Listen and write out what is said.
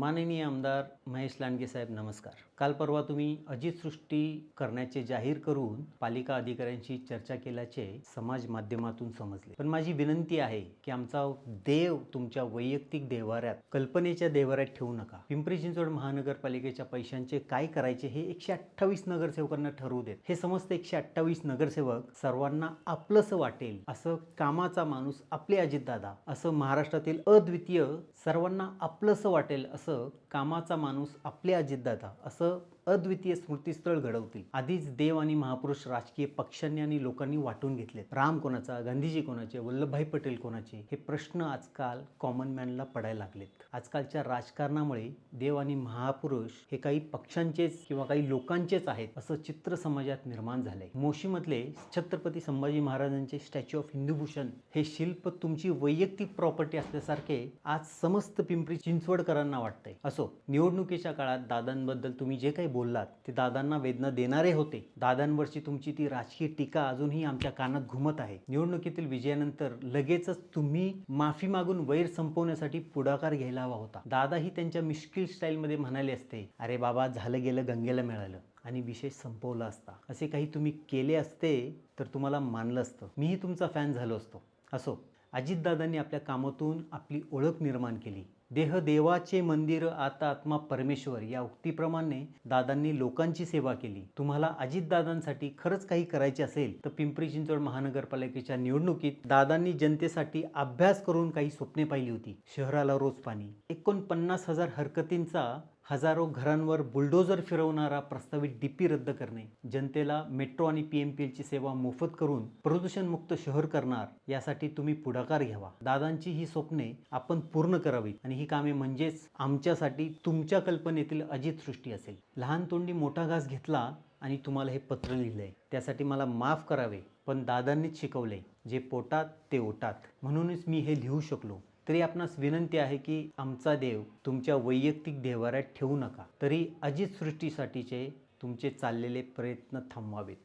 माननीय आमदार महेश लांडगे साहेब नमस्कार. काल परवा तुम्ही अजित सृष्टी करण्याचे जाहीर करून पालिका अधिकाऱ्यांशी चर्चा केल्याचे समाज माध्यमातून समजले. पण माझी विनंती आहे की आमचा देव तुमच्या वैयक्तिक देवाऱ्यात कल्पनेच्या देवाऱ्यात ठेवू नका. पिंपरी चिंचवड महानगरपालिकेच्या पैशांचे काय करायचे हे एकशे अठ्ठावीस नगरसेवकांना ठरवू देत. हे समस्त एकशे अठ्ठावीस नगरसेवक सर्वांना आपलंसं वाटेल असं कामाचा माणूस आपले अजितदादा असं महाराष्ट्रातील अद्वितीय सर्वांना आपलंसं वाटेल असं कामाचा माणूस आपले अजितदादा असं अद्वितीय स्मृतीस्थळ घडवतील. आधीच देव आणि महापुरुष राजकीय पक्षांनी आणि लोकांनी वाटून घेतलेत. राम कोणाचा गांधीजी कोणाचे वल्लभभाई पटेल कोणाचे हे प्रश्न आजकाल कॉमन मॅनला पडायला लागलेत. आजकालच्या राजकारणामुळे देव आणि महापुरुष हे काही पक्षांचेच किंवा काही लोकांचेच आहेत असं चित्र समाजात निर्माण झालंय. मोशीमधले छत्रपती संभाजी महाराजांचे स्टॅच्यू ऑफ हिंदूभूषण हे शिल्प तुमची वैयक्तिक प्रॉपर्टी असल्यासारखे आज समस्त पिंपरी चिंचवडकरांना वाटतं. वाटतंय असो निवडणुकीच्या काळात दादांबद्दल तुम्ही जे काही बोललात ते दादांना वेदना देणारे होते. दादांवरची तुमची ती राजकीय टीका अजूनही आमच्या कानात घुमत आहे. निवडणुकीतील विजयानंतर लगेचच तुम्ही माफी मागून वैर संपवण्यासाठी पुढाकार घ्यायला हवा होता. दादाही त्यांच्या मिश्किल स्टाईलमध्ये म्हणाले असते अरे बाबा झालं गेलं गंगेला मिळालं आणि विषय संपवला असता. असे काही तुम्ही केले असते तर तुम्हाला मानलं असतं. मीही तुमचा फॅन झालो असतो. असो अजितदादांनी आपल्या कामातून आपली ओळख निर्माण केली. देह देवाचे मंदिर आता आत्मा परमेश्वर या उक्तीप्रमाणे दादांनी लोकांची सेवा केली. तुम्हाला अजितदादांसाठी खरंच काही करायचे असेल तर पिंपरी चिंचवड महानगरपालिकेच्या निवडणुकीत दादांनी जनतेसाठी अभ्यास करून काही स्वप्ने पाहिली होती. शहराला रोज पाणी. एकोणपन्नास हजार हरकतींचा हजारो घरांवर बुलडोजर फिरवणारा प्रस्तावित डीपी रद्द करणे जनतेला मेट्रो आणि पी एम पी एलची सेवा मोफत करून प्रदूषणमुक्त शहर करणार यासाठी तुम्ही पुढाकार घ्यावा. दादांची ही स्वप्ने आपण पूर्ण करावीत आणि ही कामे म्हणजेच आमच्यासाठी तुमच्या कल्पनेतील अजित सृष्टी असेल. लहान तोंडी मोठा घास घेतला आणि तुम्हाला हे पत्र लिहिलंय. त्यासाठी मला माफ करावे पण दादांनीच शिकवले जे पोटात ते ओटात. म्हणूनच मी हे लिहू शकलो. तरी आपणास विनंती आहे की आमचा देव तुमच्या वैयक्तिक देवाऱ्यात ठेवू नका. तरी अजित सृष्टीसाठीचे तुमचे चाललेले प्रयत्न थांबवावेत.